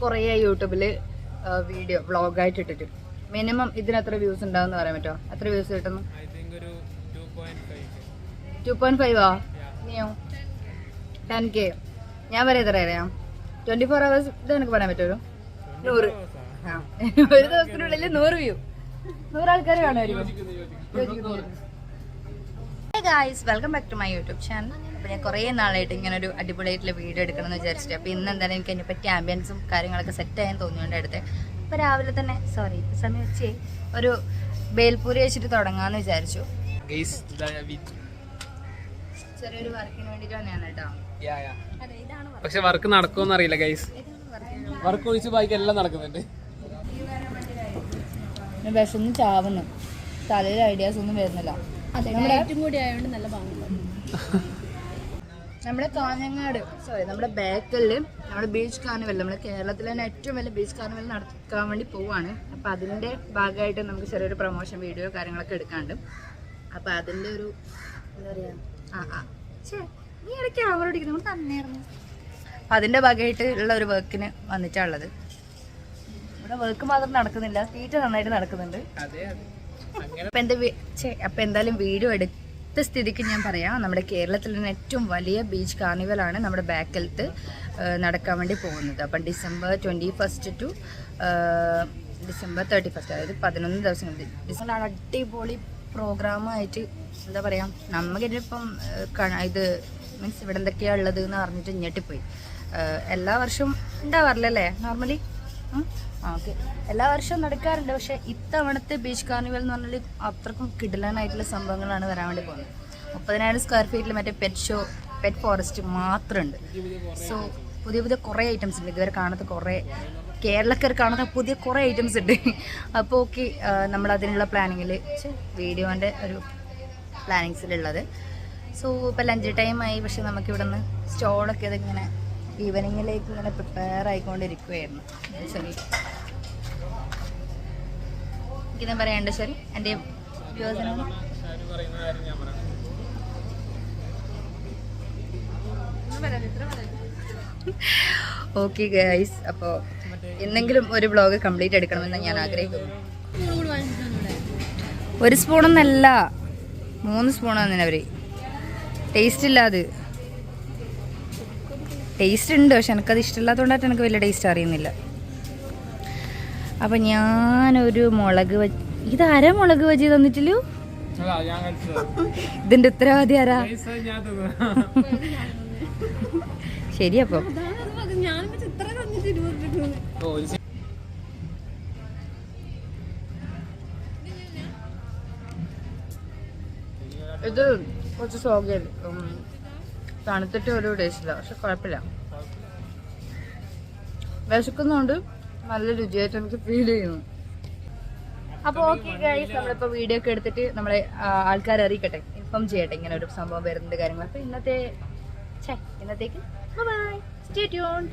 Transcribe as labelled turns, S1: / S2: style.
S1: കുറേ യൂട്യൂബിൽ വീഡിയോ വ്ളോഗായിട്ട് ഇട്ടിട്ട്. മിനിമം ഇതിന് എത്ര വ്യൂസ് ഉണ്ടാവും പറയാൻ പറ്റോ എത്ര വ്യൂസ് കിട്ടുന്നു?
S2: Two point five.
S1: ആ? നീയോ. Ten K. ഞാൻ വരെ എത്ര അറിയാം? ട്വന്റി ഫോർ അവേഴ്സ് ഇത് എനിക്ക് പറയാൻ പറ്റുമോ? നൂറ്. ആ. ഒരു ദിവസത്തിനുള്ളിൽ നൂറ് വ്യൂ. നൂറാൾക്കാർ കാണുമായിരിക്കും guys welcome back to my YouTube channel അപ്പോൾ ഞാൻ കുറേ നാളായിട്ട് ഇങ്ങനെ ഒരു അടിപൊളിയായിട്ടുള്ള വീഡിയോ എടുക്കണമെന്ന് വിചാരിച്ചിട്ട്. അപ്പോൾ ഇന്ന് എന്തായാലും എനിക്ക് അതിനെ പറ്റി ആംബിയൻസും കാര്യങ്ങളൊക്കെ സെറ്റ് ആയെന്ന് തോന്നിയോണ്ട് അടുത്ത്. അപ്പോൾ രാവിലെ തന്നെ സോറി സമയം വെച്ച് ഒരു ബേൽപൂരി വെച്ചിട്ട് തുടങ്ങാമെന്ന് വിചാരിച്ചു. ചെറിയൊരു വർക്കിന് വേണ്ടിയിട്ട് തന്നെയാണ് കേട്ടോ.
S2: പക്ഷെ വർക്ക് നടക്കുമെന്ന് അറിയില്ല ഗൈസ് വർക്ക് ഒഴിച്ച് ബാക്കി എല്ലാം നടക്കുന്നുണ്ട്.
S1: ഞാൻ വിശന്ന് ചാവുന്നു. തലയിൽ ഐഡിയാസ് ഒന്നും വരുന്നില്ല. നമ്മുടെ കാഞ്ഞങ്ങാട് സോറി നമ്മുടെ ബേക്കലിൽ നമ്മുടെ ബീച്ച് കാർണിവൽ നമ്മുടെ കേരളത്തിലെ തന്നെ ഏറ്റവും വലിയ ബീച്ച് കാർണിവൽ നടക്കാൻ വേണ്ടി പോവാണ്. അപ്പോൾ അതിന്റെ ഭാഗമായിട്ട് നമുക്ക് ചെറിയൊരു പ്രൊമോഷൻ വീഡിയോ കാര്യങ്ങളൊക്കെ എടുക്കാണ്ട് അപ്പോൾ അതിന്റെ ഒരു എന്താ പറയുക ആ ആ. നീ ഇടയ്ക്ക് ക്യാമറ നമ്മൾ തന്നെയായിരുന്നു അപ്പം അതിന്റെ ഭാഗമായിട്ട് ഉള്ള ഒരു വർക്കിന് വന്നിട്ടുള്ളത് ഇവിടെ വർക്ക് മാത്രം നടക്കുന്നില്ല തീറ്റ നന്നായിട്ട് നടക്കുന്നുണ്ട്.
S2: അപ്പം അങ്ങനെ
S1: അപ്പൊ എന്തായാലും വീഡിയോ എടുത്ത സ്ഥിതിക്ക് ഞാൻ പറയാം. നമ്മുടെ കേരളത്തിൽ തന്നെ ഏറ്റവും വലിയ ബീച്ച് കാർണിവലാണ് നമ്മുടെ ബാക്കലത്ത് നടക്കാൻ വേണ്ടി പോകുന്നത്. അപ്പം December twenty first to December thirty first അതായത് പതിനൊന്ന് ദിവസം ഡിസംബർ അടിപൊളി പ്രോഗ്രാമായിട്ട് എന്താ പറയുക നമുക്കിതിപ്പം ഇത് മീൻസ് ഇവിടെ എന്തൊക്കെയാണ് ഉള്ളത് എന്ന് പറഞ്ഞിട്ട് ഞെട്ടിപ്പോയി പോയി. എല്ലാ വർഷവും ഉണ്ടാവാറില്ലല്ലേ? Normally okay. എല്ലാ വർഷവും നടക്കാറുണ്ട് പക്ഷേ ഇത്തവണത്തെ ബീച്ച് കാർണിവൽ എന്ന് പറഞ്ഞാൽ അത്രക്കും കിടലനായിട്ടുള്ള സംഭവങ്ങളാണ് വരാൻ വേണ്ടി പോകുന്നത്. മുപ്പതിനായിരം സ്ക്വയർ ഫീറ്റിൽ മറ്റേ പെറ്റ് ഷോ പെറ്റ് ഫോറസ്റ്റ് മാത്രമുണ്ട്. സോ പുതിയ പുതിയ കുറേ ഐറ്റംസ് ഉണ്ട്. ഇതുവരെ കാണാത്ത കുറേ കേരളക്കാർ കാണുന്ന പുതിയ കുറേ ഐറ്റംസ് ഉണ്ട്. അപ്പോൾ ഓക്കെ നമ്മൾ അതിനുള്ള പ്ലാനിങ്ങിൽ വീഡിയോന്റെ ഒരു പ്ലാനിങ്സിലുള്ളത് സോ ഇപ്പോൾ ലഞ്ച് ടൈം ആയി പക്ഷെ നമുക്ക് ഇവിടെ നിന്ന് സ്റ്റോളൊക്കെ ഇതിങ്ങനെ ഈവനിങ്ങിലേക്ക് ഇങ്ങനെ പ്രിപ്പയർ ആയിക്കൊണ്ടിരിക്കുകയായിരുന്നു ശരി. എനിക്കിതാ പറയണ്ട ശരി.
S2: എന്റെ
S1: ഓക്കെ ഗൈസ് അപ്പോൾ എന്തെങ്കിലും ഒരു ബ്ലോഗ് കംപ്ലീറ്റ് എടുക്കണമെന്ന് ഞാൻ ആഗ്രഹിക്കുന്നു. ഒരു സ്പൂണൊന്നല്ല മൂന്ന് സ്പൂണാണ് അവർ ടേസ്റ്റ് ഇല്ല അത്. ടേസ്റ്റ് ഉണ്ട് പക്ഷെ എനിക്കത് ഇഷ്ടമില്ലാത്തതുകൊണ്ടായിട്ട് എനിക്ക് വലിയ ടേസ്റ്റ് അറിയുന്നില്ല. അപ്പം ഞാനൊരു മുളക് വ ഇതാരാ മുളക് വജി തന്നിട്ടില്ലു? ഇതിന്റെ ഉത്തരവാദി ആരാ?
S2: ഗൈസ് അത് ഞാൻ തിന്നു.
S1: ശരി അപ്പം.
S2: ഓ ഒരു സി-
S1: ഇത് കുറച്ച് സോഗിയല്ല തണുത്തിട്ട് ഒരു ടേസ്റ്റില്ല. പക്ഷെ കുഴപ്പമില്ല. വിശക്കുന്നതുകൊണ്ട് നല്ല രുചിയായിട്ട് എനിക്ക് ഫീൽ ചെയ്യുന്നു. അപ്പോൾ ഓക്കെ ഗൈസ് നമ്മളിപ്പോൾ വീഡിയോ ഒക്കെ എടുത്തിട്ട് നമ്മളെ ആൾക്കാരെ അറിയിക്കട്ടെ. ഇൻഫോം ചെയ്യട്ടെ ഇങ്ങനെ ഒരു സംഭവം വരുന്നത് കാര്യങ്ങൾ അപ്പോൾ ഇന്നത്തെ ഇന്നത്തേക്ക് ബൈ സ്റ്റേ ട്യൂൺഡ്